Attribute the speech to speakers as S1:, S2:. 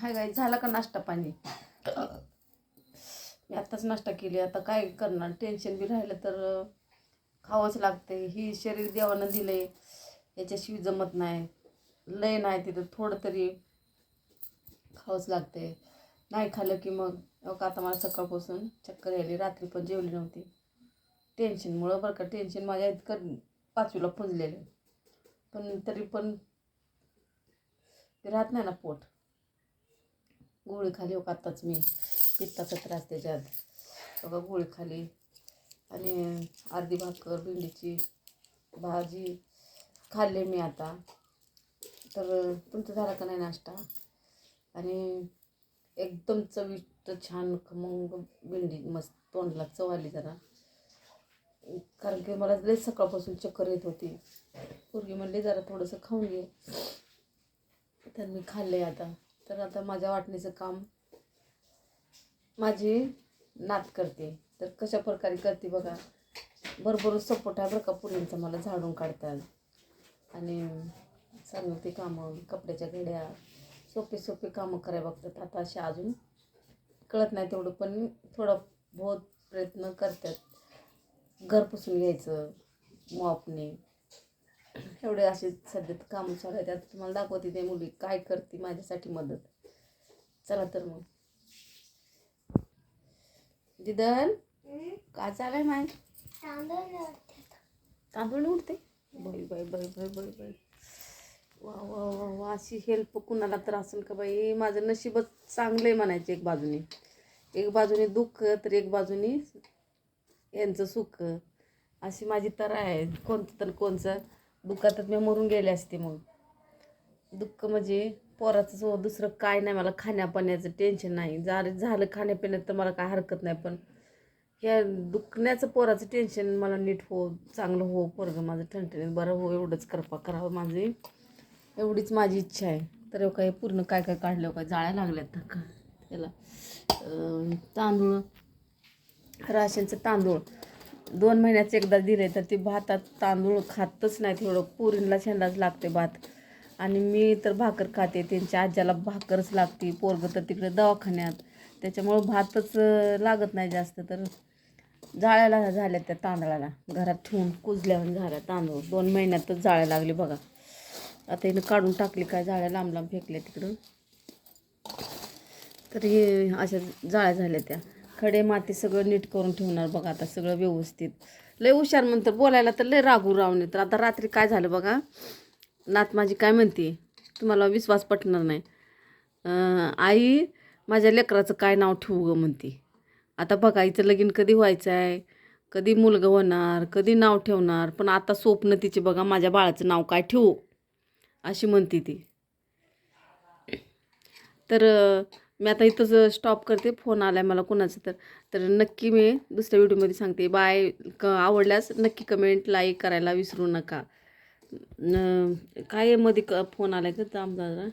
S1: हाय गाई झाला का नाश्ता पाणी? मी आत्ताच नाश्ता केली. आता काय करणार? टेन्शन बी राहिलं तर खावंच लागते ही शरीर देवानं दिले याच्याशिवाय जमत नाही. लय नाही तिथं. थोडं तरी खावंच लागते नाही खाल्लं की मग अहो का आता मला सकाळपासून चक्कर यायली. रात्री पण जेवली नव्हती. टेन्शनमुळं बरं का. टेन्शन माझ्या इतकं पाचवीला पुंजलेलं. पण तरी पण ते राहत नाही ना पोट. गोळी खाली हो आत्ताच मी पित्ताचा त्रास त्याच्यात. हो बघा गोळी खाली. आणि अर्धी भाकर भेंडीची भाजी खाल्ले मी आता. तर तुमचा झाला का नाही नाश्ता? आणि एकदम चविष्ट छान खमंग भेंडी मस्त तोंडला चव आली जरा. कारण की मला लई सकाळपासून चक्कर येत होती. पूर्वी म्हणले जरा थोडंसं खाऊन घे. तर मी खाल्ले आता. तर आता माझ्या वाटणीचं काम माझी नात करते. तर कशा प्रकारे करते बघा. बरोबर सपोर्ट आहे बरं का पुरींचा मला झाडून काढतात आणि सांगते कामं कपड्याच्या घड्या सोपे सोपे कामं करायला बघतात. आता असे अजून कळत नाही तेवढं पण थोडा बहुत प्रयत्न करतात. घर पुसून घ्यायचं मॉपने. एवढे असे सध्या कामं चालू आहेत. आता तुम्हाला दाखवते ते मुली काय करते माझ्यासाठी मदत. चला तर मग. दिदन काय चालाय माय? तांदूळ उठते बाई बाई बाई बाई बाई बाई. वा वा वा वा अशी हेल्प कुणाला तर असेल का बाई? माझं नशीबच चांगलं आहे म्हणायचं एक बाजूने. एक बाजूने दुःख तर एक बाजूने यांचं सुख. अशी माझी तर आहे. कोणतं तर कोणचं. दुःखातच मी मरून गेले असते मग. दुःख म्हणजे पोराचं हो, दुसरं काय नाही मला खाण्यापिण्याचं टेन्शन नाही. जर झालं खाण्यापिण्यात तर मला काय हरकत नाही पण ह्या दुखण्याचं पोराचं टेन्शन मला नीट हो चांगलं हो पोरगं माझं ठणठणीत बरं हो एवढंच करपा करावं माझी. एवढीच माझी इच्छा आहे. तर काय पूर्ण काय काय काढलं काय जाळ्या लागल्यात का? त्याला तांदूळ राशनचं तांदूळ. दोन महिन्याचं एकदा दिले तर ते भातात तांदूळ खातच नाही थोडं पुरींला छंदाच लागते भात. आणि मी तर भाकर खाते त्यांच्या आज्याला भाकरच लागते पोरगं तर तिकडे दवाखान्यात. त्याच्यामुळं भातच लागत नाही जास्त. तर जाळ्याला झाल्या त्या तांदळाला घरात ठेवून कुजल्यावर झाल्या तांदूळ. दोन महिन्यातच जाळ्या लागली बघा. आता हिनं काढून टाकली काय जाळ्या लांब लांब फेकल्या तिकडं. तर हे अशा जाळ्या झाल्या त्या. खडे माती सगळं नीट करून ठेवणार बघा आता सगळं व्यवस्थित. लय हुशार म्हणतं बोलायला तर लय रागू रावणे तर आता रात्री काय झालं बघा नात माझी काय म्हणते तुम्हाला विश्वास पटणार नाही. आई माझ्या लेकराचं काय नाव ठेवू गं म्हणते. आता बघा हिचं लगीन कधी व्हायचं आहे कधी मुलगा होणार कधी नाव ठेवणार पण आता स्वप्न तिचे बघा माझ्या बाळाचं नाव काय ठेवू अशी म्हणते ती. तर मी आता इथंच स्टॉप करते. फोन आला आहे मला कोणाचा तर. तर नक्की मी दुसऱ्या व्हिडिओमध्ये सांगते. बाय क आवडल्यास नक्की कमेंट लाईक करायला विसरू नका. न काय मध्ये क फोन आला का? थांब जरा.